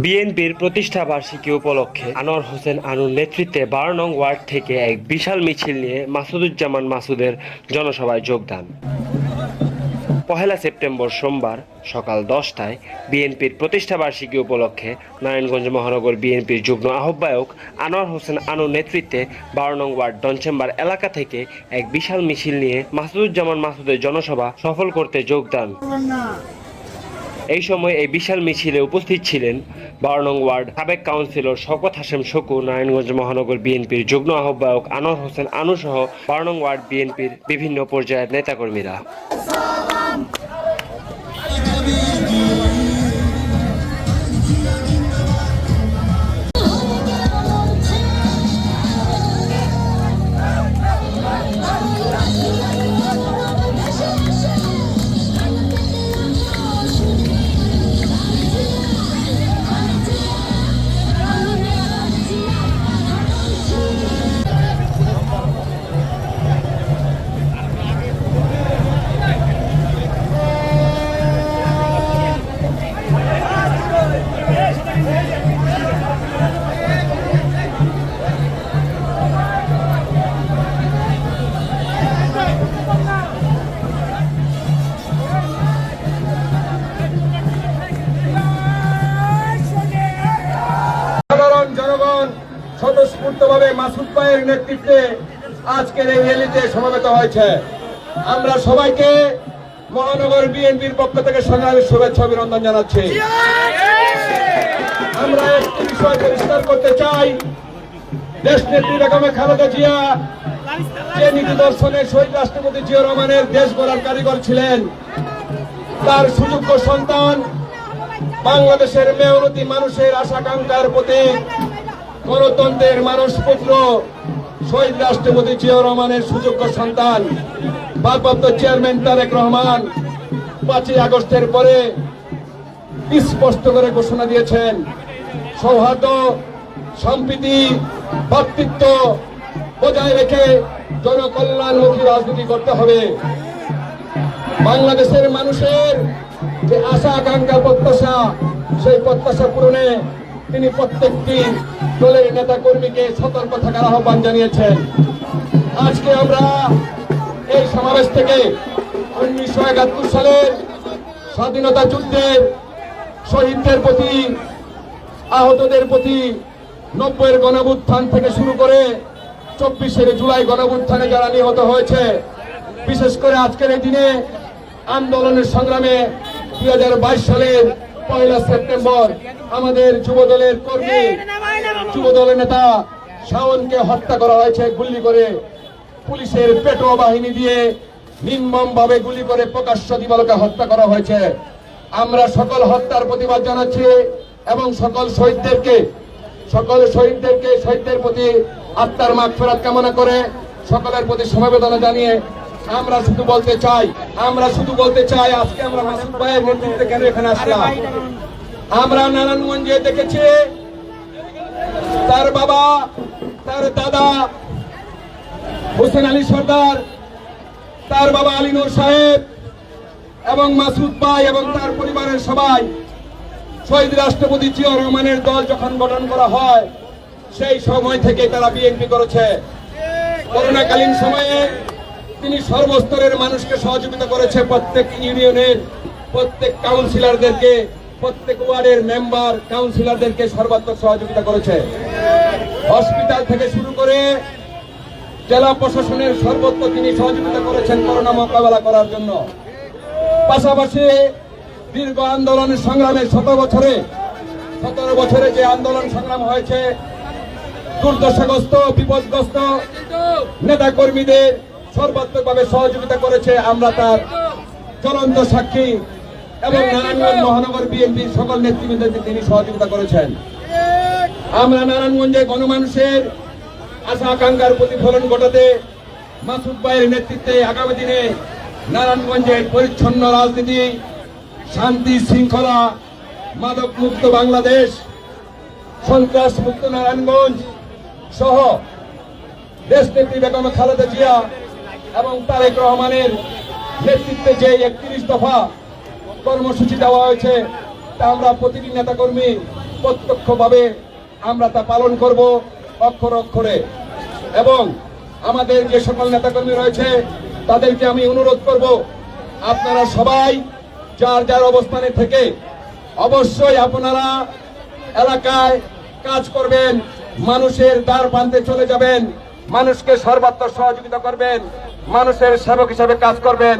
বিএনপির প্রতিষ্ঠা বার্ষিকী উপলক্ষে আনোয়ার হোসেন আনুর নেতৃত্বে বারো নং ওয়ার্ড থেকে এক বিশাল মিছিল নিয়ে মাসুদুজ্জামান মাসুদের জনসভায় যোগদান। পহেলা সেপ্টেম্বর সোমবার সকাল দশটায় বিএনপির প্রতিষ্ঠা বার্ষিকী উপলক্ষে নারায়ণগঞ্জ মহানগর বিএনপির যুগ্ম আহ্বায়ক আনোয়ার হোসেন আনুর নেতৃত্বে বারো নং ওয়ার্ড ডনচেম্বার এলাকা থেকে এক বিশাল মিছিল নিয়ে মাসুদুজ্জামান মাসুদের জনসভা সফল করতে যোগদান। এই সময় এই বিশাল মিছিলে উপস্থিত ছিলেন বারো নং ওয়ার্ড সাবেক কাউন্সিলর শওকত হাসেম শকু, নারায়ণগঞ্জ মহানগর বিএনপির যুগ্ম আহ্বায়ক আনোয়ার হোসেন আনু সহ নং ওয়ার্ড বিএনপির বিভিন্ন পর্যায়ের নেতাকর্মীরা। স্বতঃস্ফূর্তভাবে মাসুদ ভাইয়ের নেতৃত্বে আজকের এই র্যালিতে সমবেত হয়েছে। আমরা সবাইকে মহানগর বিএনপির পক্ষ থেকে সংগ্রামের শুভেচ্ছা অভিনন্দন জানাচ্ছি। আমরা একটি বিষয় পরিষ্কার করতে চাই। দেশ নেত্রী বেগমে খালেদা জিয়া যে নীতি দর্শনে শহীদ রাষ্ট্রপতি জিয়া রহমানের দেশ গড়ার কারিগর ছিলেন, তার সুযোগ্য সন্তান বাংলাদেশের মেয়নতি মানুষের আশাকাঙ্ক্ষার প্রতি গণতন্ত্রের মানুষ পুত্র, শহীদ রাষ্ট্রপতি জিয়াউর রহমানের সুযোগ্য সন্তান, ভারপ্রাপ্ত চেয়ারম্যান তারেক রহমান পাঁচই আগস্টের পরে স্পষ্ট করে ঘোষণা দিয়েছেন, সৌহার্দ্য, সম্প্রীতি ভ্রাতৃত্ব বজায় রেখে জনকল্যাণমুখী রাজনীতি করতে হবে। বাংলাদেশের মানুষের যে আশা, আকাঙ্ক্ষা, প্রত্যাশা, সেই প্রত্যাশা পূরণে তিনি প্রত্যেকটি দলের নেতা কর্মীকে সতর্ক থাকার আহ্বান জানিয়েছেন। আজকে আমরা এই সমাবেশ থেকে উনিশশো একাত্তর সালের স্বাধীনতা যুদ্ধের শহীদদের প্রতি, আহতদের প্রতি নব্বইয়ের গণবুত্থান থেকে শুরু করে চব্বিশের জুলাই গণবুত্থানে যারা নিহত হয়েছে, বিশেষ করে আজকের এই দিনে আন্দোলনের সংগ্রামে দুই হাজার বাইশ সালের পয়লা সেপ্টেম্বর আমাদের যুব দলের কর্মী যুব দলের নেতা শাওনকে হত্যা করা হয়েছে গুলি করে। পুলিশের পেটো বাহিনী দিয়ে নির্মম ভাবে গুলি করে প্রকাশ্য দিবালকে হত্যা করা হয়েছে। আমরা সকল হত্যার প্রতিবাদ জানাচ্ছি এবং সকল শহীদদেরকে সকল শহীদদেরকে, শহীদদের প্রতি আত্মার মাগ ফেরাত কামনা করে সকলের প্রতি সমবেদনা জানিয়ে আমরা শুধু বলতে চাই, আমরা শুধু বলতে চাই আজকে আমরা মাসুদ ভাইয়ের নেতৃত্বে কেন এখানে আসলাম? আমরা নারায়ণগঞ্জে দেখেছি, তার বাবা, তার দাদা হোসেন আলী সর্দার, তার বাবা আলী সাহেব এবং মাসুদ ভাই এবং তার পরিবারের সবাই শহীদ রাষ্ট্রপতি জিয়া রহমানের দল যখন গঠন করা হয়, সেই সময় থেকে তারা বিএনপি করেছে। করোনাকালীন সময়ে তিনি সর্বস্তরের মানুষকে সহযোগিতা করেছে প্রত্যেক ইউনিয়নের, প্রত্যেক কাউন্সিলরদেরকে, প্রত্যেক ওয়ার্ডের মেম্বার, কাউন্সিলরদেরকে সর্বাত্মক সহযোগিতা করেছে। হসপিটাল থেকে শুরু করে জেলা প্রশাসনের সর্বত্র তিনি সহযোগিতা করেছেন করোনা মোকাবেলা করার জন্য। পাশাপাশি দীর্ঘ আন্দোলনের সংগ্রামে শত বছরে, সতেরো বছরে যে আন্দোলন সংগ্রাম হয়েছে, দুর্দশাগ্রস্ত, বিপদগ্রস্ত নেতা কর্মীদের সর্বাত্মকভাবে সহযোগিতা করেছে আমরা তার চলন্ত সাক্ষী এবং নারায়ণগঞ্জ মহানগর বিএনপির সকল নেতৃবৃন্দকে তিনি সহযোগিতা করেছেন। আমরা নারায়ণগঞ্জে গণমানুষের আশা আকাঙ্ক্ষার প্রতিফলন ঘটাতে মাসুদ ভাইয়ের নেতৃত্বে আগামী দিনে নারায়ণগঞ্জের পরিচ্ছন্ন রাজনীতি, শান্তি শৃঙ্খলা মাদক মুক্ত বাংলাদেশ, সন্ত্রাস মুক্ত নারায়ণগঞ্জ সহ দেশ নেত্রী বেগম খালেদা জিয়া এবং তারেক রহমানের নেতৃত্বে যে একত্রিশ দফা কর্মসূচি দেওয়া হয়েছে, তা আমরা প্রতিটি নেতাকর্মী প্রত্যক্ষভাবে আমরা তা পালন করব অক্ষর অক্ষরে। এবং আমাদের যে সকল নেতাকর্মী রয়েছে, তাদেরকে আমি অনুরোধ করব, আপনারা সবাই যার যার অবস্থানে থেকে অবশ্যই আপনারা এলাকায় কাজ করবেন, মানুষের দ্বার প্রান্তে চলে যাবেন, মানুষকে সর্বাত্মক সহযোগিতা করবেন। মানুষের সেবক হিসাবে কাজ করবেন।